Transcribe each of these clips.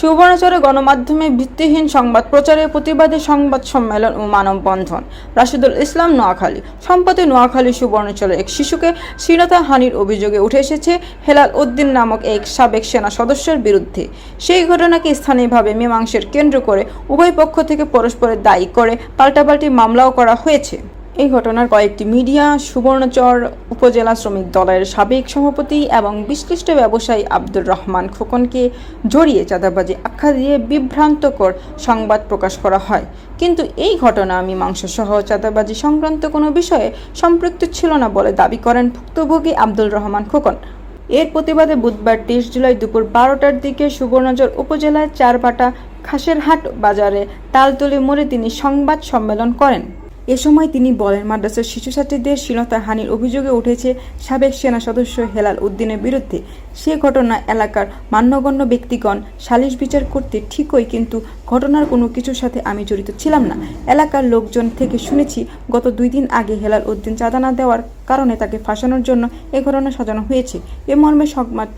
সুবর্ণচরে গণমাধ্যমে ভিত্তিহীন সংবাদ প্রচারে প্রতিবাদে সংবাদ সম্মেলন ও মানববন্ধন। রাশিদুল ইসলাম নোয়াখালী। সম্প্রতি নোয়াখালী সুবর্ণচরে এক শিশুকে শ্রীলতা হানির অভিযোগে উঠে এসেছে হেলাল উদ্দিন নামক এক সাবেক সেনা সদস্যের বিরুদ্ধে। সেই ঘটনাকে স্থানীয়ভাবে মীমাংসের কেন্দ্র করে উভয় পক্ষ থেকে পরস্পরের দায়ী করে পাল্টাপাল্টি মামলাও করা হয়েছে। এই ঘটনার কয়েকটি মিডিয়া, সুবর্ণচর উপজেলা শ্রমিক দলের সাবেক সভাপতি এবং বিশিষ্ট ব্যবসায়ী আব্দুর রহমান খোকনকে জড়িয়ে চাঁদাবাজি আখ্যা দিয়ে বিভ্রান্তকর সংবাদ প্রকাশ করা হয়। কিন্তু এই ঘটনা মীমাংসা সহ চাঁদাবাজি সংক্রান্ত কোনো বিষয়ে সম্পৃক্ত ছিল না বলে দাবি করেন ভুক্তভোগী আব্দুল রহমান খোকন। এর প্রতিবাদে বুধবার তেইশ জুলাই দুপুর বারোটার দিকে সুবর্ণচর উপজেলার চারবাটা খাসেরহাট বাজারে তালতলি মোড়ে তিনি সংবাদ সম্মেলন করেন। এ সময় তিনি বলেন, মাদ্রাসার শিশুছাত্রীদের শ্লীলতা হানির অভিযোগে উঠেছে, সাবেক সেনা সদস্য হেলাল উদ্দিনের বিরুদ্ধে। সে ঘটনা এলাকার মান্যগণ্য ব্যক্তিগণ সালিশ বিচার করতে ঠিকই, কিন্তু ঘটনার কোনো কিছুর সাথে আমি জড়িত ছিলাম না। এলাকার লোকজন থেকে শুনেছি, গত দুই দিন আগে হেলাল উদ্দিন চাঁদা না দেওয়ার কারণে তাকে ফাঁসানোর জন্য এ ঘটনা সাজানো হয়েছে। এ মর্মে সংবাদ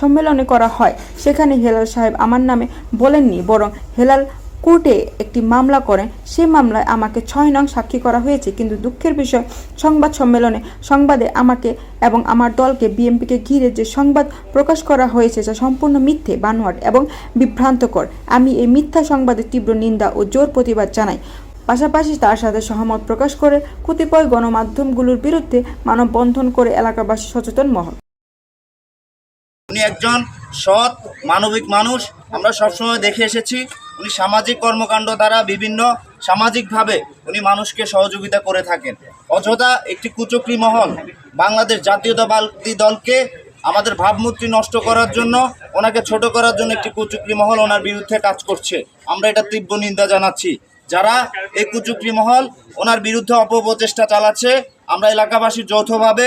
সম্মেলনে করা হয়, সেখানে হেলাল সাহেব আমার নামে বলেননি, বরং হেলাল কোর্টে একটি মামলা করেন। সে মামলায় আমাকে ছয় নং সাক্ষী করা হয়েছে। কিন্তু দুঃখের বিষয়, সংবাদ সম্মেলনে সংবাদে আমাকে এবং আমার দলকে বিএমপিকে ঘিরে যে সংবাদ প্রকাশ করা হয়েছে, যা সম্পূর্ণ মিথ্যে, বানোয়াট এবং বিভ্রান্তকর। আমি এই মিথ্যা সংবাদের তীব্র নিন্দা ও জোর প্রতিবাদ জানাই। পাশাপাশি তার সাথে সহমত প্রকাশ করে কতিপয় গণমাধ্যমগুলোর বিরুদ্ধে মানববন্ধন করে এলাকাবাসী সচেতন মহল। উনি একজন সৎ, মানবিক মানুষ। আমরা সবসময় দেখে এসেছি। উনি সামাজিক কর্মকাণ্ড দ্বারা বিভিন্ন সামাজিকভাবে উনি মানুষকে সহযোগিতা করে থাকেন। অযথা একটি কুচক্রি মহল বাংলাদেশ জাতীয়তাবাদী দলকে আমাদের ভাবমূর্তি নষ্ট করার জন্য, ওনাকে ছোট করার জন্য একটি কুচক্রি মহল ওনার বিরুদ্ধে কাজ করছে। আমরা এটা তীব্র নিন্দা জানাচ্ছি। যারা এই কুচক্রি মহল ওনার বিরুদ্ধে অপপ্রচেষ্টা চালাচ্ছে, আমরা এলাকাবাসী যৌথভাবে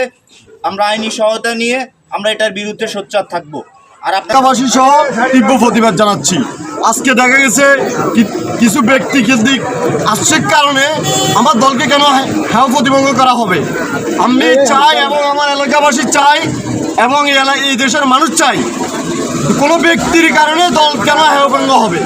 আমরা আইনি সহায়তা নিয়ে আমরা এটার বিরুদ্ধে সোচ্চার থাকব। এলাকাবাসী সহ তীব্র প্রতিবাদ জানাচ্ছি। আজকে দেখা গেছে কিছু ব্যক্তি কেন্দ্রিক আশ্রিক কারণে আমার দলকে কেন হ্যাঁ প্রতিবন্ধ করা হবে। আমি চাই এবং আমার এলাকাবাসী চাই এবং এই দেশের মানুষ চাই। কোনো ব্যক্তির কারণে দল কেন হ্যাঁ হবে?